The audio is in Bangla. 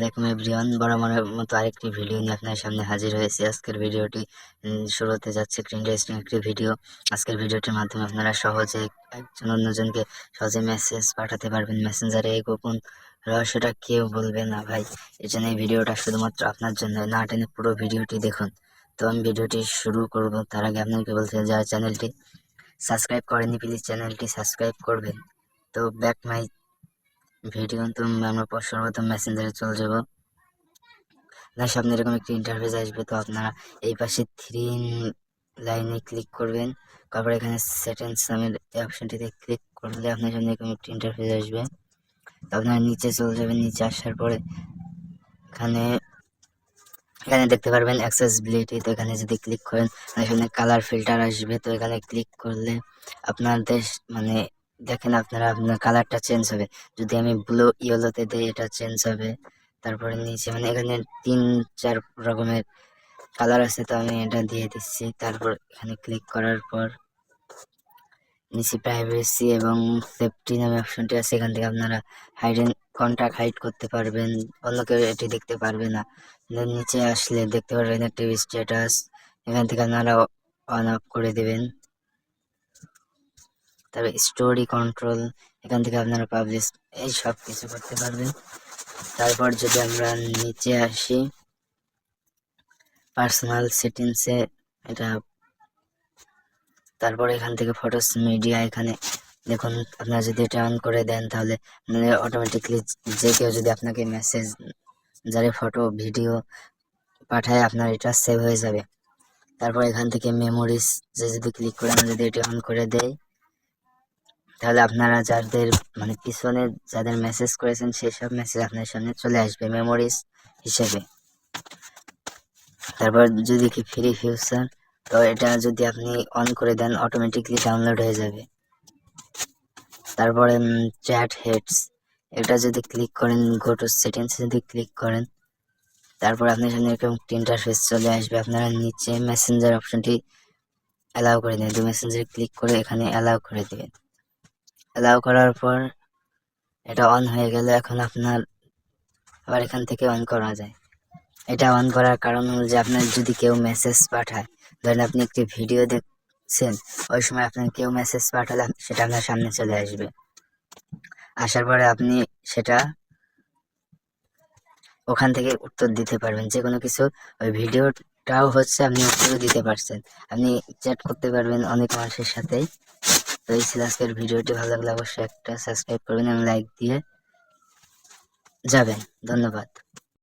আলাইকুম এভরিওয়ান। বরাবরের মতো আরেকটি ভিডিও নিয়ে আপনার সামনে হাজির হয়েছি। আজকের ভিডিওটি শুরু হতে যাচ্ছে একটি ইন্টারেস্টিং একটি ভিডিও। আজকের ভিডিওটির মাধ্যমে আপনারা সহজে একজন অন্যজনকে সহজে মেসেজ পাঠাতে পারবেন মেসেঞ্জারে এই গোপন রহস্যটা কেউ বলবে না ভাই। এই জন্য এই ভিডিওটা শুধুমাত্র আপনার জন্য, না টেনে পুরো ভিডিওটি দেখুন। তো আমি ভিডিওটি শুরু করব। তার আগে আপনাকে বলতে যারা চ্যানেলটি সাবস্ক্রাইব করেনি প্লিজ চ্যানেলটি সাবস্ক্রাইব করবেন। তো ব্যাক মাই ভিডিও তো আমরা পর সর্বপ্রথম মেসেঞ্জারে চলে যাব। আপনার সামনে এরকম একটি ইন্টারফেস আসবে, তো আপনারা এই পাশে থ্রি লাইনে ক্লিক করবেন। তারপর এখানে সেটিংস নামের এই অপশনটিতে ক্লিক করলে আপনার সামনে এরকম একটি ইন্টারফেস আসবে। তো আপনারা নিচে চলে যাবেন, নিচে আসার পরে এখানে এখানে দেখতে পারবেন অ্যাক্সেসিবিলিটি তো এখানে যদি ক্লিক করেন সামনে কালার ফিল্টার আসবে, তো এখানে ক্লিক করলে আপনাদের মানে দেখেন আপনারা, আপনার কালারটা চেঞ্জ হবে। যদি আমি ব্লু ইয়েলোতে দিই, এটা চেঞ্জ হবে। তারপরে নিচে মানে এখানে তিন, চার রকমের কালার আছে, তো আমি এটা দিয়ে দিচ্ছি। তারপর এখানে ক্লিক করার পর নিচে প্রাইভেসি এবং সেফটি নামে অপশনটি আছে। এখান থেকে আপনারা হাইডেন কন্ট্যাক্ট হাইড করতে পারবেন। অন্য কেউ এটি দেখতে পারবে না। নিচে আসলে দেখতে পারবেন টিভি স্ট্যাটাস এখান থেকে আপনারা অন অফ করে দেবেন। তারপরে স্টোরি কন্ট্রোল এখান থেকে আপনারা পাবলিশ এই সব কিছু করতে পারবেন। তারপর যদি আমরা নিচে আসি পার্সোনাল সেটিংসে এটা তারপর এখান থেকে ফটোস মিডিয়া এখানে, দেখুন, আপনারা যদি এটা অন করে দেন, তাহলে অটোমেটিকলি যে কেউ যদি আপনাকে মেসেজ যারে ফটো ভিডিও পাঠায়, আপনার এটা সেভ হয়ে যাবে। তারপর এখান থেকে মেমোরিজ যে যদি ক্লিক করে, আমরা যদি এটা অন করে দেই তাহলে আপনারা যাদের মানে পিছনে যাদের মেসেজ করেছেন সেসব মেসেজ আপনার সামনে চলে আসবে মেমোরিজ হিসেবে। তারপর যদি কি ফ্রি ফিউচার তো এটা যদি আপনি অন করে দেন অটোমেটিকলি ডাউনলোড হয়ে যাবে। তারপরে চ্যাট হেডস এটা যদি ক্লিক করেন গো টু সেটিংস যদি ক্লিক করেন, তারপর আপনার সামনে এরকম ইন্টারফেস চলে আসবে। আপনারা নিচে মেসেঞ্জার অপশনটি অ্যালাউ করে দেবেন মেসেঞ্জারে ক্লিক করে এখানে অ্যালাউ করে দেবেন। অ্যালাউ করার পর এটা অন হয়ে গেল এখন আপনার আবার এখান থেকে অন করা যায়। এটা অন করার কারণ হল যে আপনার যদি কেউ মেসেজ পাঠায়, ধরেন আপনি একটি ভিডিও দেখছেন, ওই সময় আপনার কেউ মেসেজ পাঠালে সেটা আপনার সামনে চলে আসবে। আসার পরে আপনি সেটা ওখান থেকে উত্তর দিতে পারবেন। যে কোনো কিছু, ওই ভিডিওটাও হচ্ছে আপনি উত্তরও দিতে পারছেন। আপনি চ্যাট করতে পারবেন অনেক মানুষের সাথেই। এই ছিল আজকের ভিডিওটি। ভালো লাগলে অবশ্যই একটা সাবস্ক্রাইব করবেন এবং লাইক দিয়ে যাবেন। ধন্যবাদ।